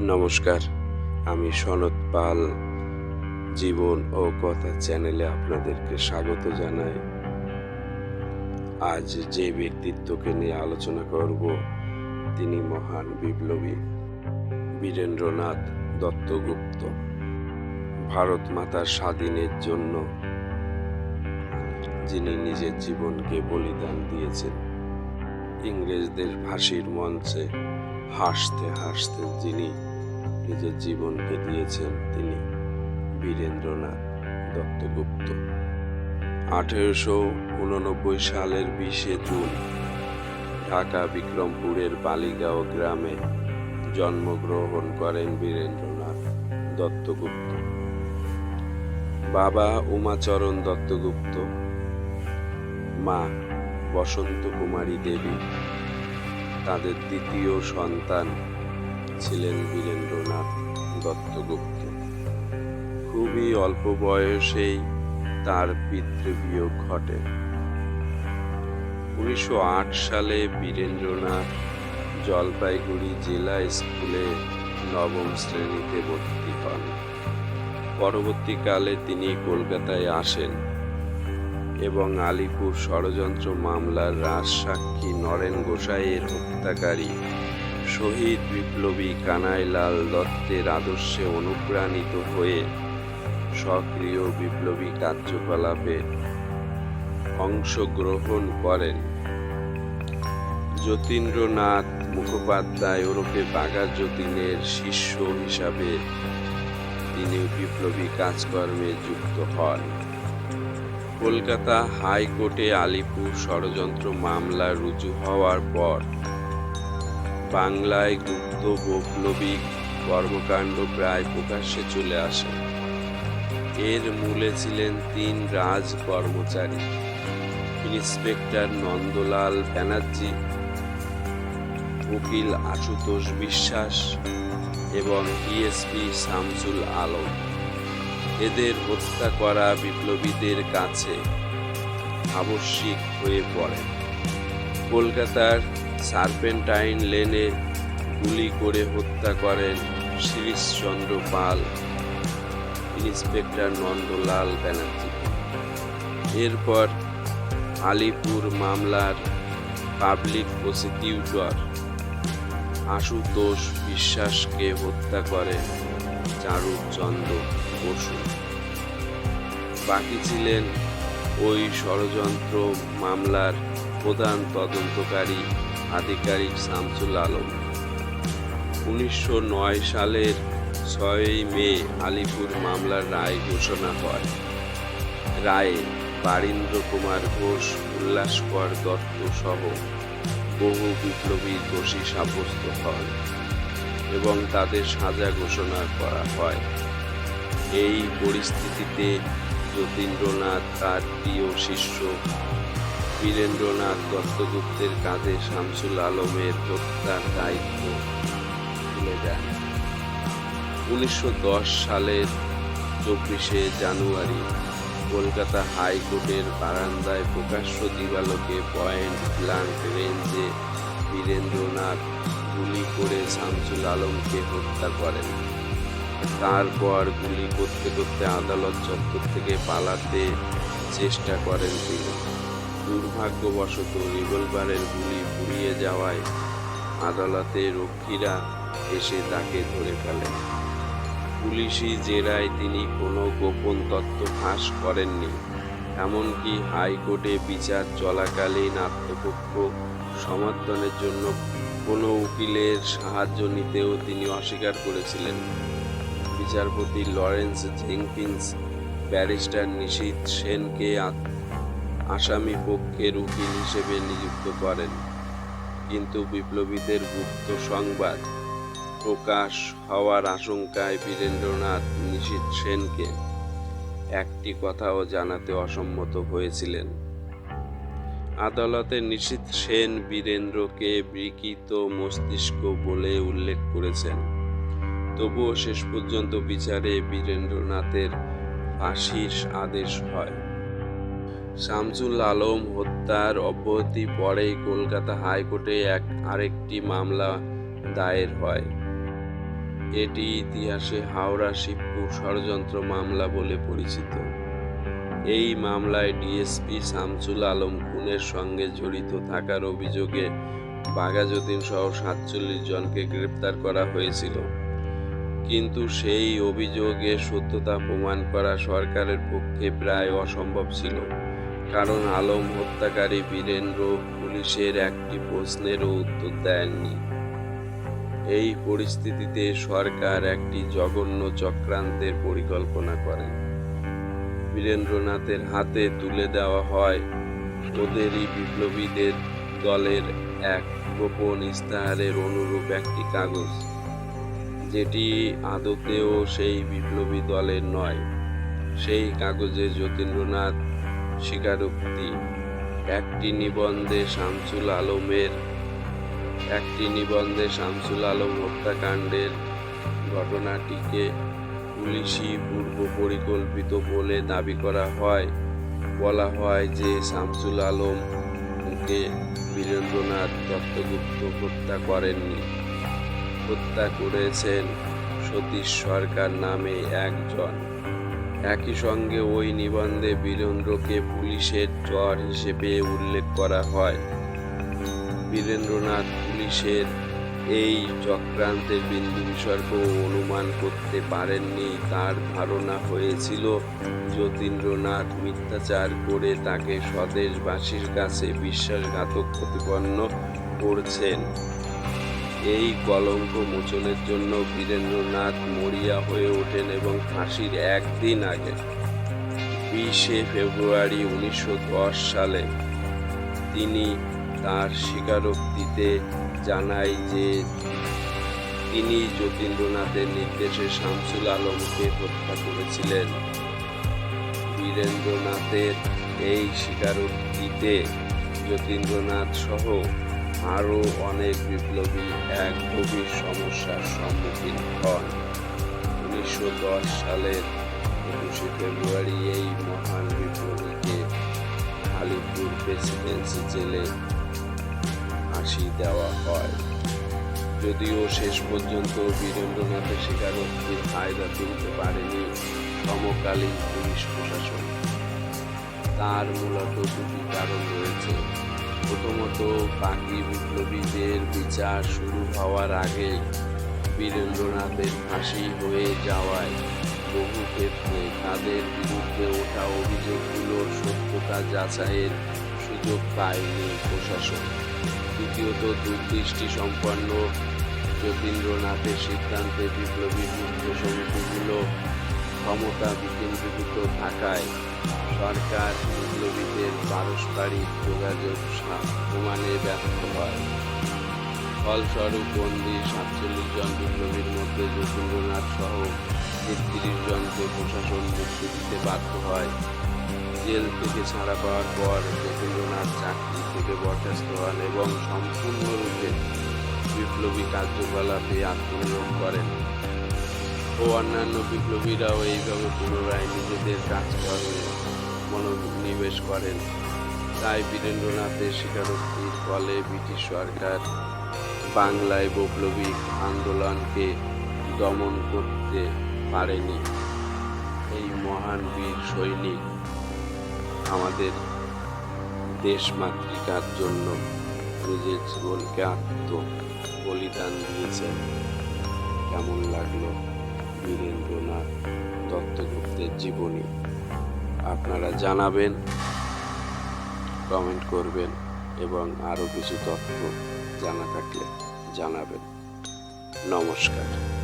নমস্কার। আমি সনৎ পাল, জীবন ও কথা চ্যানেলে আপনাদেরকে স্বাগত জানাই। আজ যে ব্যক্তিত্বকে নিয়ে আলোচনা করব, তিনি মহান বিপ্লবী বীরেন্দ্রনাথ দত্তগুপ্ত। ভারত মাতার স্বাধীনের জন্য যিনি নিজের জীবনকে বলিদান দিয়েছেন, ইংরেজদের ফাঁসির মঞ্চে হাসতে হাসতে যিনি নিজের জীবনকে দিয়েছেন তিনি বীরেন্দ্রনাথ দত্তগুপ্ত। আঠেরোশো উননব্বই সালের বিশে জুন ঢাকা বিক্রমপুরের বালিগাঁও গ্রামে জন্মগ্রহণ করেন বীরেন্দ্রনাথ দত্তগুপ্ত। বাবা উমাচরণ দত্তগুপ্ত, মা বসন্ত কুমারী দেবী তাদের দ্বিতীয় সন্তান ছিলেন বীরেন্দ্রনাথ দত্তগুপ্ত। খুবই অল্প বয়সেই তার পিতৃবিয়োগ ঘটে। উনিশশো আট সালে বীরেন্দ্রনাথ জলপাইগুড়ি জেলা স্কুলে নবম শ্রেণীতে ভর্তি হন। পরবর্তীকালে তিনি কলকাতায় আসেন। এবং আলিপুর ষড়যন্ত্র মামলার রাজসাক্ষী নরেন গোসাইয়ের হত্যাকারী শহীদ বিপ্লবী কানাইলাল দত্তের আদর্শে অনুপ্রাণিত হয়ে সক্রিয় বিপ্লবী কার্যকলাপে অংশগ্রহণ করেন। যতীন্দ্রনাথ মুখোপাধ্যায় ওরফে বাঘা যতীনের শিষ্য হিসাবে তিনি বিপ্লবী কাজকর্মে যুক্ত হন। কলকাতা হাইকোর্টে আলিপুর ষড়যন্ত্র মামলা রুজু হওয়ার পর বাংলায় গুপ্ত বৈপ্লবিক কর্মকাণ্ড প্রায় প্রকাশ্যে চলে আসে। এর মূলে ছিলেন তিন রাজ কর্মচারী, ইন্সপেক্টর নন্দলাল ব্যানার্জি, উকিল আশুতোষ বিশ্বাস এবং ডিএসপি শামসুল আলম। এদের হত্যা করা বিপ্লবীদের কাছে আবশ্যিক হয়ে পড়ে। কলকাতার সার্পেন্টাইন লেনে গুলি করে হত্যা করেন শিরিশচন্দ্র পাল, ইন্সপেক্টর নন্দলাল ব্যানার্জি। এরপর আলিপুর মামলার পাবলিক প্রসিকিউটর আশুতোষ বিশ্বাসকে হত্যা করেন চারুচন্দ্র। বসু বাকি ছিলেন ওই ষড়যন্ত্র মামলার প্রধান তদন্তকারী আধিকারিক শামসুল আলম। উনিশশো নয় সালের ছয়ই মে আলিপুর মামলার রায় ঘোষণা হয়। রায়ে বারীন্দ্র কুমার ঘোষ, উল্লাসকর দত্ত সহ বহু বিপ্লবী দোষী সাব্যস্ত হন এবং তাদের সাজা ঘোষণা করা হয়। এই পরিস্থিতিতে যতীন্দ্রনাথ তার প্রিয় শিষ্য। বীরেন্দ্রনাথ দত্তগুপ্তের কাঁধে শামসুল আলমের হত্যার দায়িত্ব তুলে দেন। উনিশশো সালের চব্বিশে জানুয়ারি কলকাতা হাইকোর্টের বারান্দায় প্রকাশ্য দিবালোকে পয়েন্ট ব্লাঙ্ক রেঞ্জে বীরেন্দ্রনাথ গুলি করে শামসুল আলমকে হত্যা করেন। তারপর গুলি করতে করতে আদালত চত্বর থেকে পালাতে চেষ্টা করেন তিনি। দুর্ভাগ্যবশত রিভলভারের গুলি পুড়িয়ে যাওয়ায় আদালতে রক্ষীরা এসে তাকে ধরে ফেলেন। পুলিশি জেরায় তিনি কোনো গোপন তথ্য ফাঁস করেননি, এমনকি হাইকোর্টে বিচার চলাকালীন আত্মপক্ষ সমর্থনের জন্য কোনো উকিলের সাহায্য নিতেও তিনি অস্বীকার করেছিলেন। বিচারপতি লরেন্স জেঙ্কিন্স, ব্যারিস্টার নিশীথ সেনকে আসামি পক্ষের উকিল হিসেবে নিযুক্ত করেন। কিন্তু বিপ্লবীদের গুপ্ত সংবাদ প্রকাশ হওয়ার আশঙ্কায় বীরেন্দ্রনাথ নিশীথ সেনকে একটি কথাও জানাতে অসম্মত হয়েছিলেন। আদালতে নিশীথ সেন বীরেন্দ্রকে বিকৃত মস্তিষ্ক বলে উল্লেখ করেছেন। তবুও শেষ পর্যন্ত বিচারে বীরেন্দ্রনাথের ফাঁসির আদেশ হয়। শামসুল আলম হত্যার অব্যাহতি পরেই কলকাতা হাইকোর্টে এক আরেকটি মামলা দায়ের হয়। এটি ইতিহাসে হাওড়া শিবপুর ষড়যন্ত্র মামলা বলে পরিচিত। এই মামলায় ডিএসপি শামসুল আলম খুনের সঙ্গে জড়িত থাকার অভিযোগে বাঘাযতীন সহ সাতচল্লিশ জনকে গ্রেপ্তার করা হয়েছিল। কিন্তু সেই অভিযোগের সত্যতা প্রমাণ করা সরকারের পক্ষে প্রায় অসম্ভব ছিল। কারণ আলম হত্যাকারী বীরেন্দ্র পুলিশের একটি প্রশ্নেরও উত্তর দেননি। এই পরিস্থিতিতে সরকার একটি জঘন্য চক্রান্তের পরিকল্পনা করে। বীরেন্দ্রনাথের হাতে তুলে দেওয়া হয় ওদেরই বিপ্লবীদের দলের এক গোপন ইস্তাহারের অনুরূপ একটি কাগজ। যেটি আদতেও সেই বিপ্লবী দলের নয়, সেই কাগজে যতীন্দ্রনাথ স্বীকারোক্তি। একটি নিবন্ধে শামসুল আলমের, একটি নিবন্ধে শামসুল আলম হত্যাকাণ্ডের ঘটনাটিকে পুলিশি পূর্ব পরিকল্পিত বলে দাবি করা হয়। বলা হয় যে শামসুল আলমকে বীরেন্দ্রনাথ দত্তগুপ্ত হত্যা করেননি। হত্যা করেছেন সতীশ সরকার নামে একজন। একই সঙ্গে ওই নিবন্ধে বীরেন্দ্রকে পুলিশের চর হিসেবে উল্লেখ করা হয়। বীরেন্দ্রনাথ পুলিশের এই চক্রান্তের বিন্দু বিসর্গ অনুমান করতে পারেননি। তার ধারণা হয়েছিল, যতীন্দ্রনাথ মিথ্যাচার করে তাকে স্বদেশবাসীর কাছে বিশ্বাসঘাতক প্রতিপন্ন করছেন। এই কলঙ্ক মোচনের জন্য বীরেন্দ্রনাথ মরিয়া হয়ে ওঠেন এবং ফাঁসির একদিন আগে, বিশে ফেব্রুয়ারি উনিশশো দশ সালে। তিনি তার স্বীকারোক্তিতে জানায় যে তিনি যতীন্দ্রনাথের নির্দেশে শামসুল আলমকে হত্যা করেছিলেন। বীরেন্দ্রনাথের এই স্বীকারোক্তিতে যতীন্দ্রনাথ সহ আরও অনেক বিপ্লবী এক গভীর সমস্যার সম্মুখীন হন। উনিশশো দশ সালের একুশে ফেব্রুয়ারি এই মহান বিপ্লবীকে আলিপুর প্রেসিডেন্সি জেলে ফাঁসি দেওয়া হয়। যদিও শেষ পর্যন্ত বীরেন্দ্রনাথের স্বীকারোক্তির ফায়দা তুলতে পারেনি সমকালীন পুলিশ প্রশাসন। তার মূলত দুটি কারণ রয়েছে। প্রথমত বাকি বিপ্লবীদের বিচার শুরু হওয়ার আগে বীরেন্দ্রনাথের ফাঁসি হয়ে যাওয়ায় বহু ক্ষেত্রে তাদের বিরুদ্ধে ওঠা অভিযোগগুলোর সত্যতা যাচাইয়ের সুযোগ পায়নি প্রশাসন। দ্বিতীয়ত দূরদৃষ্টি সম্পন্ন যতীন্দ্রনাথের সিদ্ধান্তে বিপ্লবী যুদ্ধ সমিতিগুলো ক্ষমতা বিকেন্দ্রীভূত থাকায় সরকার বিপ্লবীদের পারস্পরিক যোগাযোগ প্রমাণে ব্যর্থ হয়। ফলস্বরূপ বন্দি সাতচল্লিশ জন বিপ্লবীর মধ্যে যতীন্দ্রনাথ সহ তেত্রিশ জনকে প্রশাসন মুক্তি দিতে বাধ্য হয়। জেল থেকে ছাড়া পাওয়ার পর যতীন্দ্রনাথ চাকরি থেকে বরখাস্ত হন এবং সম্পূর্ণরূপে বিপ্লবী কার্যকলাপে আত্মনিয়োগ করেন। ও অন্যান্য বিপ্লবীরাও এইভাবে পুনরায় নিজেদের কাজকর্মে মনোনিবেশ করেন। তাই বীরেন্দ্রনাথের স্বীকারোক্তির ফলে ব্রিটিশ সরকার বাংলায় বৈপ্লবিক আন্দোলনকে দমন করতে পারেনি। এই মহান বীর সৈনিক আমাদের দেশ মাতৃকার জন্য নিজের জীবনকে আত্ম বলিদান দিয়েছেন। কেমন লাগল বীরেন্দ্রনাথ দত্তগুপ্তের জীবনী? আপনারা জানাবেন কমেন্ট করবেন এবং আরও কিছু তথ্য জানা থাকলে জানাবেন। নমস্কার।